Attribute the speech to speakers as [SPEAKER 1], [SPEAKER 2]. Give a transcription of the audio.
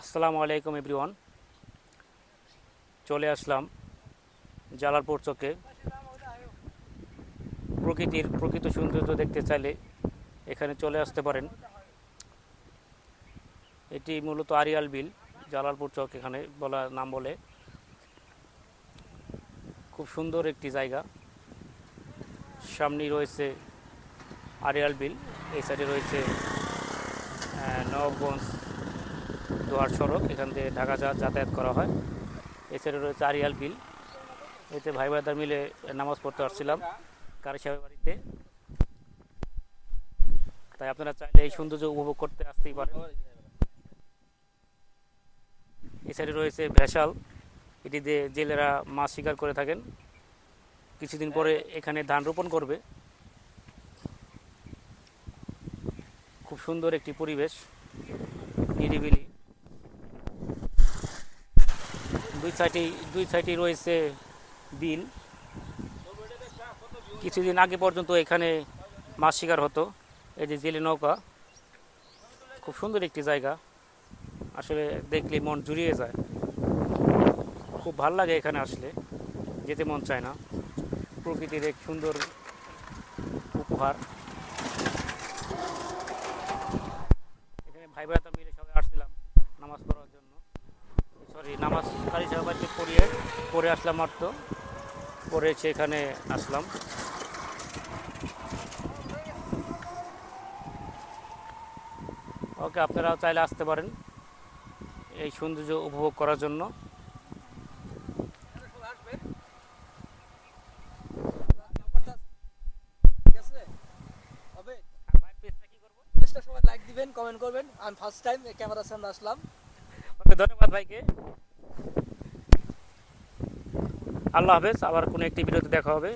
[SPEAKER 1] আসসালামু আলাইকুম এভরিওয়ান। চলে আসলাম জালালপুর চকে। প্রকৃতির প্রকৃত সৌন্দর্য দেখতে চাইলে এখানে চলে আসতে পারেন। এটি মূলত আরিয়াল বিল জালালপুর চক এখানে বলা নাম বলে। খুব সুন্দর একটি জায়গা। সামনেই রয়েছে আরিয়াল বিল এই সাইডে রয়েছে আহ, দোয়ার সড়ক, এখান থেকে ঢাকা যাতায়াত করা হয়। এছাড়া রয়েছে আরিয়াল বিল। এতে ভাই ভাইদার মিলে নামাজ পড়তে আসছিলাম কারি সাহেবের বাড়িতে। তাই আপনারা চাইলে এই সৌন্দর্য উপভোগ করতে আসতেই পারেন। সাইডে রয়েছে ভেসাল। এটি দিয়ে জেলেরা মাছ শিকার করে থাকেন। কিছুদিন পরে এখানে ধান রোপণ করবে। খুব সুন্দর একটি পরিবেশ, নিরিবিলি দুই সাইডেই দুই সাইডেই রয়েছে বিল। কিছুদিন আগে পর্যন্ত এখানে মাছ শিকার হতো। এই যে জেলে নৌকা, খুব সুন্দর একটি জায়গা। আসলে দেখলে মন জুড়িয়ে যায়। খুব ভালো লাগে এখানে আসলে, যেতে মন চায় না। প্রকৃতির এক সুন্দর উপহার। এখানে ভাই ভাইরা মিলে সবাই আসছিলাম নামাজ পড়ার জন্য। নামাজ কারি সাহেবাকে পড়িয়ে পড়ে আসলাম মাত্র পরে এসে এখানে আসলাম। ওকে আপনারা চাইলে আসতে পারেন এই সৌন্দর্য উপভোগ করার জন্য।
[SPEAKER 2] ঠিক আছে হবে চেষ্টা সবাই লাইক দিবেন কমেন্ট করবেন। আমি ফার্স্ট টাইম ক্যামেরার সামনে আসলাম।
[SPEAKER 1] ওকে ধন্যবাদ ভাইকে। আল্লাহ হাফেজ আবার কোনো একটি ভিডিওতে দেখা হবে।